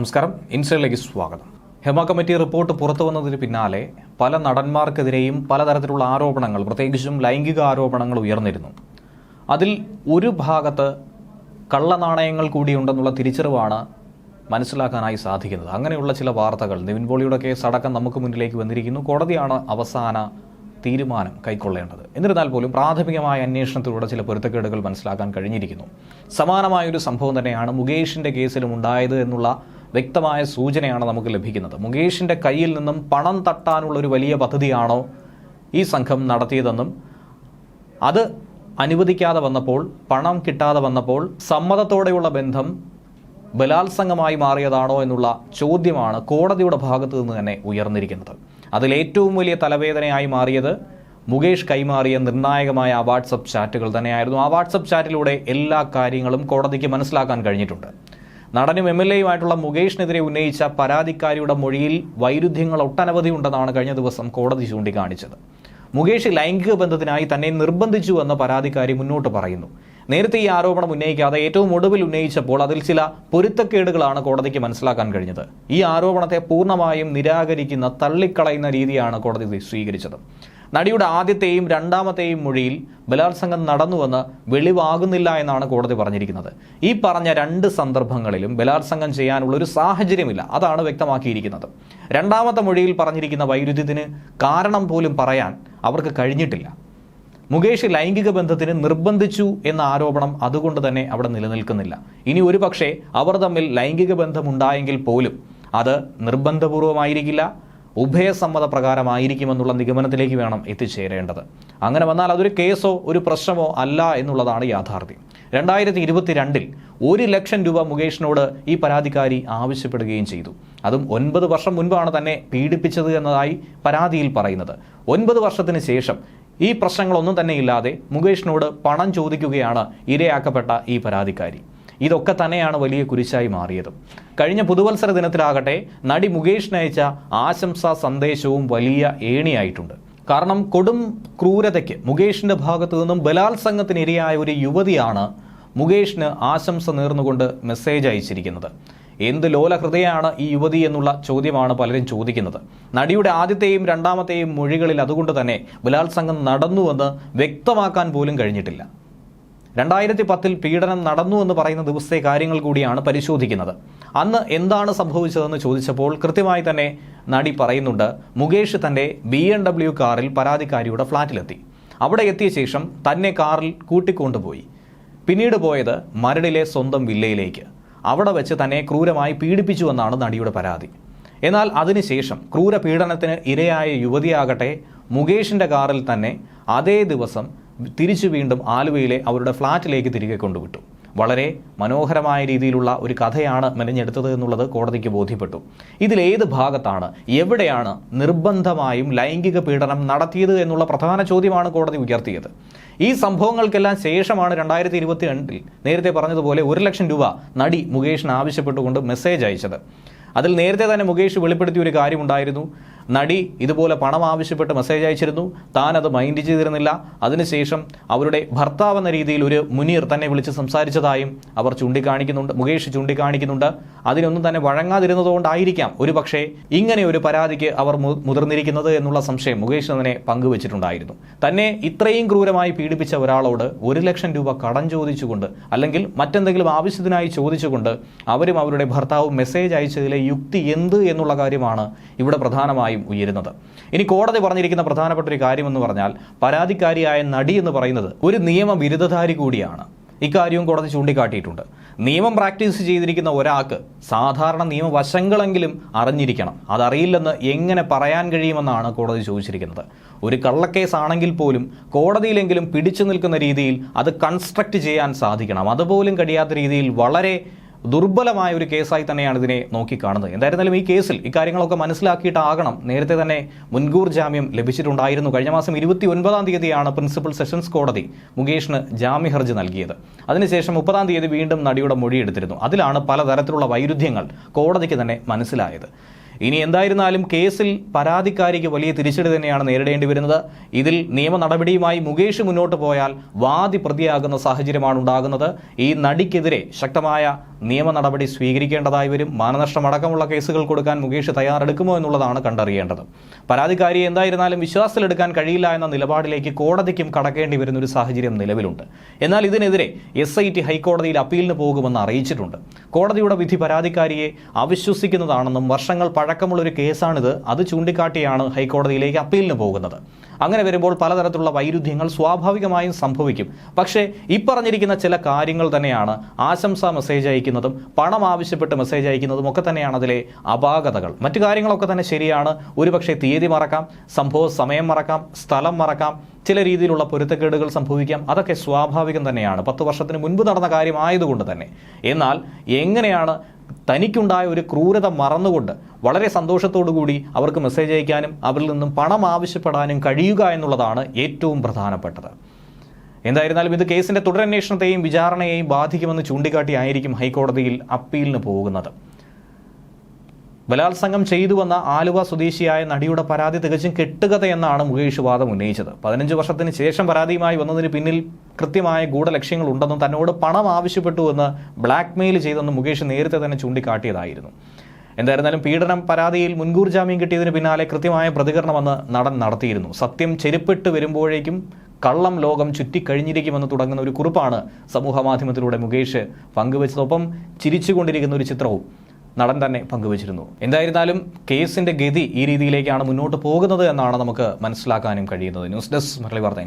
നമസ്കാരം. ഇൻസൈഡിലേക്ക് സ്വാഗതം. Hema committee report പുറത്തു വന്നതിന് പിന്നാലെ പല നടന്മാർക്കെതിരെയും പലതരത്തിലുള്ള ആരോപണങ്ങൾ പ്രത്യേകിച്ചും ലൈംഗിക ആരോപണങ്ങൾ ഉയർന്നിരുന്നു. അതിൽ ഒരു ഭാഗത്ത് കള്ളനാണയങ്ങൾ കൂടിയുണ്ടെന്നുള്ള തിരിച്ചറിവാണ് മനസ്സിലാക്കാനായി സാധിക്കുന്നത്. അങ്ങനെയുള്ള ചില വാർത്തകൾ നിവിൻ പോളിയുടെ കേസ് അടക്കം നമുക്ക് മുന്നിലേക്ക് വന്നിരിക്കുന്നു. കോടതിയാണ് അവസാന തീരുമാനം കൈക്കൊള്ളേണ്ടത്. എന്നിരുന്നാൽ പോലും പ്രാഥമികമായ അന്വേഷണത്തിലൂടെ ചില പൊരുത്തക്കേടുകൾ മനസ്സിലാക്കാൻ കഴിഞ്ഞിരിക്കുന്നു. സമാനമായൊരു സംഭവം തന്നെയാണ് മുകേഷിന്റെ കേസിലും ഉണ്ടായത് എന്നുള്ള വ്യക്തമായ സൂചനയാണ് നമുക്ക് ലഭിക്കുന്നത്. മുകേഷിന്റെ കയ്യിൽ നിന്നും പണം തട്ടാനുള്ള ഒരു വലിയ പദ്ധതിയാണോ ഈ സംഘം നടത്തിയതെന്നും അത് അനുവദിക്കാതെ വന്നപ്പോൾ പണം കിട്ടാതെ വന്നപ്പോൾ സമ്മതത്തോടെയുള്ള ബന്ധം ബലാത്സംഗമായി മാറിയതാണോ എന്നുള്ള ചോദ്യമാണ് കോടതിയുടെ ഭാഗത്തു നിന്ന് തന്നെ ഉയർന്നിരിക്കുന്നത്. അതിൽ ഏറ്റവും വലിയ തലവേദനയായി മാറിയത് മുകേഷ് കൈമാറിയ നിർണായകമായ വാട്സപ്പ് ചാറ്റുകൾ തന്നെയായിരുന്നു. ആ വാട്സപ്പ് ചാറ്റിലൂടെ എല്ലാ കാര്യങ്ങളും കോടതിക്ക് മനസ്സിലാക്കാൻ കഴിഞ്ഞിട്ടുണ്ട്. നടനും എം എൽ എയുമായിട്ടുള്ള മുകേഷിനെതിരെ ഉന്നയിച്ച പരാതിക്കാരിയുടെ മൊഴിയിൽ വൈരുദ്ധ്യങ്ങൾ ഒട്ടനവധി ഉണ്ടെന്നാണ് കഴിഞ്ഞ ദിവസം കോടതി ചൂണ്ടിക്കാണിച്ചത്. മുകേഷ് ലൈംഗിക ബന്ധത്തിനായി തന്നെ നിർബന്ധിച്ചു എന്ന പരാതിക്കാരി മുന്നോട്ട് പറയുന്നു. നേരത്തെ ഈ ആരോപണം ഉന്നയിക്കാതെ ഏറ്റവും ഒടുവിൽ ഉന്നയിച്ചപ്പോൾ അതിൽ ചില പൊരുത്തക്കേടുകളാണ് കോടതിക്ക് മനസ്സിലാക്കാൻ കഴിഞ്ഞത്. ഈ ആരോപണത്തെ പൂർണമായും നിരാകരിക്കുന്ന തള്ളിക്കളയുന്ന രീതിയാണ് കോടതി സ്വീകരിച്ചത്. നടിയുടെ ആദ്യത്തെയും രണ്ടാമത്തെയും മൊഴിയിൽ ബലാത്സംഗം നടന്നുവെന്ന് വെളിവാകുന്നില്ല എന്നാണ് കോടതി പറഞ്ഞിരിക്കുന്നത്. ഈ പറഞ്ഞ രണ്ട് സന്ദർഭങ്ങളിലും ബലാത്സംഗം ചെയ്യാനുള്ള ഒരു സാഹചര്യമില്ല. അതാണ് വ്യക്തമാക്കിയിരിക്കുന്നത്. രണ്ടാമത്തെ മൊഴിയിൽ പറഞ്ഞിരിക്കുന്ന വൈരുദ്ധ്യത്തിന് കാരണം പോലും പറയാൻ അവർക്ക് കഴിഞ്ഞിട്ടില്ല. മുകേഷ് ലൈംഗിക ബന്ധത്തിന് നിർബന്ധിച്ചു എന്ന ആരോപണം അതുകൊണ്ട് തന്നെ അവിടെ നിലനിൽക്കുന്നില്ല. ഇനി ഒരു പക്ഷേ അവർ തമ്മിൽ ലൈംഗിക ബന്ധമുണ്ടായെങ്കിൽ പോലും അത് നിർബന്ധപൂർവമായിരിക്കില്ല ഉഭയസമ്മത പ്രകാരമായിരിക്കുമെന്നുള്ള നിഗമനത്തിലേക്ക് വേണം എത്തിച്ചേരേണ്ടത്. അങ്ങനെ വന്നാൽ അതൊരു കേസോ ഒരു പ്രശ്നമോ അല്ല എന്നുള്ളതാണ് യാഥാർത്ഥ്യം. രണ്ടായിരത്തി ഇരുപത്തിരണ്ടിൽ ഒരു ലക്ഷം രൂപ മുകേഷിനോട് ഈ പരാതിക്കാരി ആവശ്യപ്പെടുകയും ചെയ്തു. അതും ഒൻപത് വർഷം മുൻപാണ് തന്നെ പീഡിപ്പിച്ചത് എന്നതായി പരാതിയിൽ പറയുന്നത്. ഒൻപത് വർഷത്തിന് ശേഷം ഈ പ്രശ്നങ്ങളൊന്നും തന്നെ ഇല്ലാതെ മുകേഷിനോട് പണം ചോദിക്കുകയാണ് ഇരയാക്കപ്പെട്ട ഈ പരാതിക്കാരി. ഇതൊക്കെ തന്നെയാണ് വലിയ കുരിശായി മാറിയത്. കഴിഞ്ഞ പുതുവത്സര ദിനത്തിലാകട്ടെ നടി മുകേഷിന് അയച്ച ആശംസാ സന്ദേശവും വലിയ ഏണിയായിട്ടുണ്ട്. കാരണം കൊടും ക്രൂരതയ്ക്ക് മുകേഷിന്റെ ഭാഗത്തു നിന്നും ബലാത്സംഗത്തിന് ഇരയായ ഒരു യുവതിയാണ് മുകേഷിന് ആശംസ നേർന്നുകൊണ്ട് മെസ്സേജ് അയച്ചിരിക്കുന്നത്. എന്ത് ലോലഹൃദയാണ് ഈ യുവതി എന്നുള്ള ചോദ്യമാണ് പലരും ചോദിക്കുന്നത്. നടിയുടെ ആദ്യത്തെയും രണ്ടാമത്തെയും മൊഴികളിൽ അതുകൊണ്ട് തന്നെ ബലാത്സംഗം നടന്നുവെന്ന് വ്യക്തമാക്കാൻ പോലും കഴിഞ്ഞിട്ടില്ല. രണ്ടായിരത്തി പത്തിൽ പീഡനം നടന്നു എന്ന് പറയുന്ന ദിവസത്തെ കാര്യങ്ങൾ കൂടിയാണ് പരിശോധിക്കുന്നത്. അന്ന് എന്താണ് സംഭവിച്ചതെന്ന് ചോദിച്ചപ്പോൾ കൃത്യമായി തന്നെ നടി പറയുന്നുണ്ട് മുകേഷ് തന്റെ ബി എം ഡബ്ല്യു കാറിൽ പരാതിക്കാരിയുടെ ഫ്ളാറ്റിലെത്തി. അവിടെ എത്തിയ ശേഷം തന്നെ കാറിൽ കൂട്ടിക്കൊണ്ടുപോയി. പിന്നീട് പോയത് മരടിലെ സ്വന്തം വില്ലയിലേക്ക്. അവിടെ വെച്ച് തന്നെ ക്രൂരമായി പീഡിപ്പിച്ചുവെന്നാണ് നടിയുടെ പരാതി. എന്നാൽ അതിനുശേഷം ക്രൂര പീഡനത്തിന് ഇരയായ യുവതിയാകട്ടെ മുകേഷിന്റെ കാറിൽ തന്നെ അതേ ദിവസം തിരിച്ചു വീണ്ടും ആലുവയിലെ അവരുടെ ഫ്ളാറ്റിലേക്ക് തിരികെ കൊണ്ടുവിട്ടു. വളരെ മനോഹരമായ രീതിയിലുള്ള ഒരു കഥയാണ് മെനഞ്ഞെടുത്തത് എന്നുള്ളത് കോടതിക്ക് ബോധ്യപ്പെട്ടു. ഇതിലേത് ഭാഗത്താണ് എവിടെയാണ് നിർബന്ധമായും ലൈംഗിക പീഡനം നടത്തിയത് എന്നുള്ള പ്രധാന ചോദ്യമാണ് കോടതി ഉയർത്തിയത്. ഈ സംഭവങ്ങൾക്കെല്ലാം ശേഷമാണ് രണ്ടായിരത്തി ഇരുപത്തി രണ്ടിൽ നേരത്തെ പറഞ്ഞതുപോലെ ഒരു ലക്ഷം രൂപ നടി മുകേഷിന് ആവശ്യപ്പെട്ടുകൊണ്ട് മെസ്സേജ് അയച്ചത്. അതിൽ നേരത്തെ തന്നെ മുകേഷ് വെളിപ്പെടുത്തിയ ഒരു കാര്യമുണ്ടായിരുന്നു നടി ഇതുപോലെ പണം ആവശ്യപ്പെട്ട് മെസ്സേജ് അയച്ചിരുന്നു. താൻ അത് മൈൻഡ് ചെയ്തിരുന്നില്ല. അതിനുശേഷം അവരുടെ ഭർത്താവ് എന്ന രീതിയിൽ ഒരു മുനീർ തന്നെ വിളിച്ച് സംസാരിച്ചതായും അവർ ചൂണ്ടിക്കാണിക്കുന്നുണ്ട് മുകേഷ് ചൂണ്ടിക്കാണിക്കുന്നുണ്ട്. അതിനൊന്നും തന്നെ വഴങ്ങാതിരുന്നതുകൊണ്ടായിരിക്കാം ഒരു പക്ഷേ ഇങ്ങനെ ഒരു പരാതിക്ക് അവർ മുതിർന്നിരിക്കുന്നത് എന്നുള്ള സംശയം മുകേഷ് അതിനെ പങ്കുവച്ചിട്ടുണ്ടായിരുന്നു. തന്നെ ഇത്രയും ക്രൂരമായി പീഡിപ്പിച്ച ഒരാളോട് ഒരു ലക്ഷം രൂപ കടം ചോദിച്ചുകൊണ്ട് അല്ലെങ്കിൽ മറ്റെന്തെങ്കിലും ആവശ്യത്തിനായി ചോദിച്ചുകൊണ്ട് അവരും അവരുടെ ഭർത്താവും മെസ്സേജ് അയച്ചതിലെ യുക്തി എന്ത് എന്നുള്ള കാര്യമാണ് ഇവിടെ പ്രധാനമായും ഉയരുന്നത്. ഇനി കോടതി പറഞ്ഞിരിക്കുന്ന പ്രധാനപ്പെട്ട ഒരു കാര്യമെന്ന് പറഞ്ഞാൽ പരാതിക്കാരിയായ നടി എന്ന് പറയുന്നത് ഒരു നിയമ ബിരുദധാരി കൂടിയാണ്. ഇക്കാര്യവും കോടതി ചൂണ്ടിക്കാട്ടിയിട്ടുണ്ട്. നിയമം പ്രാക്ടീസ് ചെയ്തിരിക്കുന്ന ഒരാൾക്ക് സാധാരണ നിയമവശങ്ങളെങ്കിലും അറിഞ്ഞിരിക്കണം. അതറിയില്ലെന്ന് എങ്ങനെ പറയാൻ കഴിയുമെന്നാണ് കോടതി ചോദിച്ചിരിക്കുന്നത്. ഒരു കള്ളക്കേസ് ആണെങ്കിൽ പോലും കോടതിയിലെങ്കിലും പിടിച്ചു നിൽക്കുന്ന രീതിയിൽ അത് കൺസ്ട്രക്ട് ചെയ്യാൻ സാധിക്കണം. അതുപോലും കഴിയാത്ത രീതിയിൽ വളരെ ദുർബലമായ ഒരു കേസായി തന്നെയാണ് ഇതിനെ നോക്കിക്കാണുന്നത്. എന്തായിരുന്നാലും ഈ കേസിൽ ഇക്കാര്യങ്ങളൊക്കെ മനസ്സിലാക്കിയിട്ടാകണം. നേരത്തെ തന്നെ മുൻകൂർ ജാമ്യം ലഭിച്ചിട്ടുണ്ടായിരുന്നു. കഴിഞ്ഞ മാസം ഇരുപത്തി ഒൻപതാം തീയതിയാണ് പ്രിൻസിപ്പൽ സെഷൻസ് കോടതി മുകേഷിന് ജാമ്യ ഹർജി നൽകിയത്. അതിനുശേഷം മുപ്പതാം തീയതി വീണ്ടും നടിയുടെ മൊഴിയെടുത്തിരുന്നു. അതിലാണ് പലതരത്തിലുള്ള വൈരുദ്ധ്യങ്ങൾ കോടതിക്ക് തന്നെ മനസ്സിലായത്. ഇനി എന്തായിരുന്നാലും കേസിൽ പരാതിക്കാരിക്ക് വലിയ തിരിച്ചടി തന്നെയാണ് നേരിടേണ്ടി വരുന്നത്. ഇതിൽ നിയമ നടപടിയുമായി മുകേഷ് മുന്നോട്ട് പോയാൽ വാദി പ്രതിയാകുന്ന സാഹചര്യമാണ് ഉണ്ടാകുന്നത്. ഈ നടിക്കെതിരെ ശക്തമായ നിയമ നടപടി സ്വീകരിക്കേണ്ടതായി വരും. മാനനഷ്ടമടക്കമുള്ള കേസുകൾ കൊടുക്കാൻ മുകേഷ് തയ്യാറെടുക്കുമോ എന്നുള്ളതാണ് കണ്ടറിയേണ്ടത്. പരാതിക്കാരിയെ എന്തായിരുന്നാലും വിശ്വാസത്തിലെടുക്കാൻ കഴിയില്ല എന്ന നിലപാടിലേക്ക് കോടതിക്കും കടക്കേണ്ടി വരുന്ന ഒരു സാഹചര്യം നിലവിലുണ്ട്. എന്നാൽ ഇതിനെതിരെ എസ് ഐ ടി ഹൈക്കോടതിയിൽ അപ്പീലിന് പോകുമെന്ന് അറിയിച്ചിട്ടുണ്ട്. കോടതിയുടെ വിധി പരാതിക്കാരിയെ അവിശ്വസിക്കുന്നതാണെന്നും വർഷങ്ങൾ പഴക്കമുള്ളൊരു കേസാണിത്. അത് ചൂണ്ടിക്കാട്ടിയാണ് ഹൈക്കോടതിയിലേക്ക് അപ്പീലിന് പോകുന്നത്. അങ്ങനെ വരുമ്പോൾ പലതരത്തിലുള്ള വൈരുദ്ധ്യങ്ങൾ സ്വാഭാവികമായും സംഭവിക്കും. പക്ഷേ ഇപ്പറഞ്ഞിരിക്കുന്ന ചില കാര്യങ്ങൾ തന്നെയാണ് ആശംസാ മെസ്സേജ് പണം ആവശ്യപ്പെട്ട് മെസ്സേജ് അയക്കുന്നതും ഒക്കെ തന്നെയാണ് അതിലെ അപാകതകൾ. മറ്റു കാര്യങ്ങളൊക്കെ തന്നെ ശരിയാണ്. ഒരുപക്ഷെ തീയതി മറക്കാം സംഭവ സമയം മറക്കാം സ്ഥലം മറക്കാം ചില രീതിയിലുള്ള പൊരുത്തക്കേടുകൾ സംഭവിക്കാം. അതൊക്കെ സ്വാഭാവികം തന്നെയാണ്. പത്ത് വർഷത്തിന് മുൻപ് നടന്ന കാര്യമായതുകൊണ്ട് തന്നെ. എന്നാൽ എങ്ങനെയാണ് തനിക്കുണ്ടായ ഒരു ക്രൂരത മറന്നുകൊണ്ട് വളരെ കൂടി അവർക്ക് മെസ്സേജ് അയക്കാനും അവരിൽ നിന്നും പണം ആവശ്യപ്പെടാനും കഴിയുക എന്നുള്ളതാണ് ഏറ്റവും പ്രധാനപ്പെട്ടത്. എന്തായിരുന്നാലും ഇത് കേസിന്റെ തുടരന്വേഷണത്തെയും വിചാരണയെയും ബാധിക്കുമെന്ന് ചൂണ്ടിക്കാട്ടിയായിരിക്കും ഹൈക്കോടതിയിൽ അപ്പീലിന് പോകുന്നത്. ബലാത്സംഗം ചെയ്തുവെന്ന ആലുവ സ്വദേശിയായ നടിയുടെ പരാതി തികച്ചും കെട്ടുകഥയെന്നാണ് മുകേഷ് വാദം ഉന്നയിച്ചത്. പതിനഞ്ച് വർഷത്തിന് ശേഷം പരാതിയുമായി വന്നതിന് പിന്നിൽ കൃത്യമായ ഗൂഢലക്ഷ്യങ്ങൾ ഉണ്ടെന്നും തന്നോട് പണം ആവശ്യപ്പെട്ടുവെന്ന് ബ്ലാക്ക് മെയിൽ ചെയ്തെന്ന് മുകേഷ് നേരത്തെ തന്നെ ചൂണ്ടിക്കാട്ടിയതായിരുന്നു. എന്തായിരുന്നാലും പീഡനം പരാതിയിൽ മുൻകൂർ ജാമ്യം കിട്ടിയതിന് പിന്നാലെ കൃത്യമായ പ്രതികരണമെന്ന് നടൻ നടത്തിയിരുന്നു. സത്യം ചെരുപ്പിട്ട് വരുമ്പോഴേക്കും കള്ളം ലോകം ചുറ്റിക്കഴിഞ്ഞിരിക്കുമെന്ന് തുടങ്ങുന്ന ഒരു കുറിപ്പാണ് സമൂഹ മാധ്യമത്തിലൂടെ മുകേഷ് പങ്കുവച്ചതൊപ്പം ചിരിച്ചുകൊണ്ടിരിക്കുന്ന ഒരു ചിത്രവും നടൻ തന്നെ പങ്കുവച്ചിരുന്നു. എന്തായിരുന്നാലും കേസിന്റെ ഗതി ഈ രീതിയിലേക്കാണ് മുന്നോട്ട് പോകുന്നത് എന്നാണ് നമുക്ക് മനസ്സിലാക്കാനും കഴിയുന്നത്. ന്യൂസ് ഡെസ്ക് മുരളി വാർത്ത